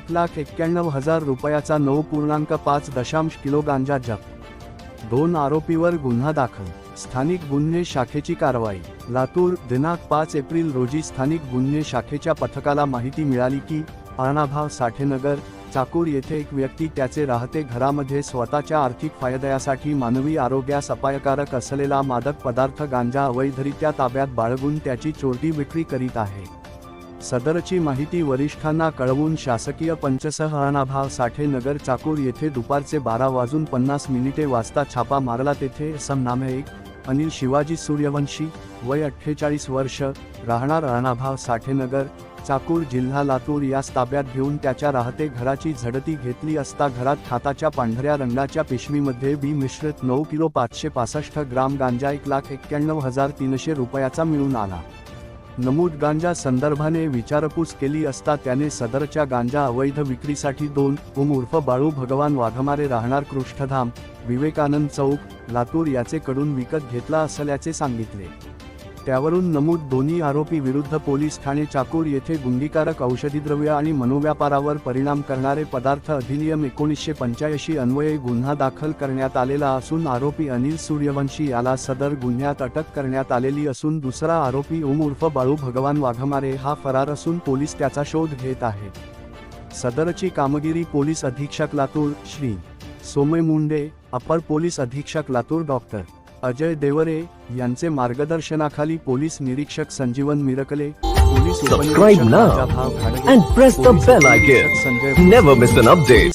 एक लाख एक्क्याण्णव हजार रुपयाचा नऊ पूर्णांक पाच दशांश किलो गांजा जप्त. दोन आरोपीवर गुन्हा दाखल. स्थानिक गुन्हे शाखेची कारवाई. लातूर दिनांक पाच एप्रिल रोजी स्थानिक गुन्हे शाखेच्या पथकाला माहिती मिळाली की अणाभाव साठेनगर चाकूर येथे एक व्यक्ती त्याचे राहते घरामध्ये स्वतःच्या आर्थिक फायद्यासाठी मानवी आरोग्यास अपायकारक असलेला मादक पदार्थ गांजा अवैधरित्या ताब्यात बाळगून त्याची चोरटी विक्री करीत आहे. सदरची माहिती वरिष्ठांना कळवून शासकीय पंचसहआणाभाव साठे नगर चाकूर येथे दुपारचे बारा वाजून पन्नास मिनिटे वाजता छापा मारला तेथे समनामे एक अनिल शिवाजी सूर्यवंशी वय अठ्ठेचाळीस वर्ष राहणार अणाभाव साठेनगर चाकूर जिल्हा लातूर यास ताब्यात घेऊन त्याच्या राहते घराची झडती घेतली असता घरात खाताच्या पांढऱ्या रंगाच्या पिशवीमध्ये बी मिश्रित नऊ किलो पाचशे पासष्ट ग्राम गांजा एक लाख एक्क्याण्णव हजार तीनशे रुपयाचा मिळून आला. नमूद गांजा संदर्भाने विचारपूस केली असता त्याने सदरच्या गांजा अवैध विक्रीसाठी दोन उम उर्फ बाळू भगवान वाघमारे राहणार कृष्ठधाम विवेकानंद चौक लातूर याचे कडून विकत घेतला असल्याचे सांगितले. त्यावरून नमूद दोन्ही आरोपी विरुद्ध पोलीस ठाणे चाकूर येथे गुंडीकारक औषधीद्रव्य आणि मनोव्यापारावर परिणाम करणारे पदार्थ अधिनियम एकोणीसशे पंच्याऐंशी अन्वये गुन्हा दाखल करण्यात आलेला असून आरोपी अनिल सूर्यवंशी याला सदर गुन्ह्यात अटक करण्यात आलेली असून दुसरा आरोपी ओम उर्फ बाळू भगवान वाघमारे हा फरार असून पोलीस त्याचा शोध घेत आहे. सदरची कामगिरी पोलीस अधीक्षक लातूर श्री. सोमय मुंडे अपर पोलीस अधीक्षक लातूर डॉक्टर. अजय देवरे यांचे मार्गदर्शनाखाली पोलीस निरीक्षक संजीवन मिरकले पोलीस उपनिरीक्षक राजाभाव घाडगे, पोलीस. संजय.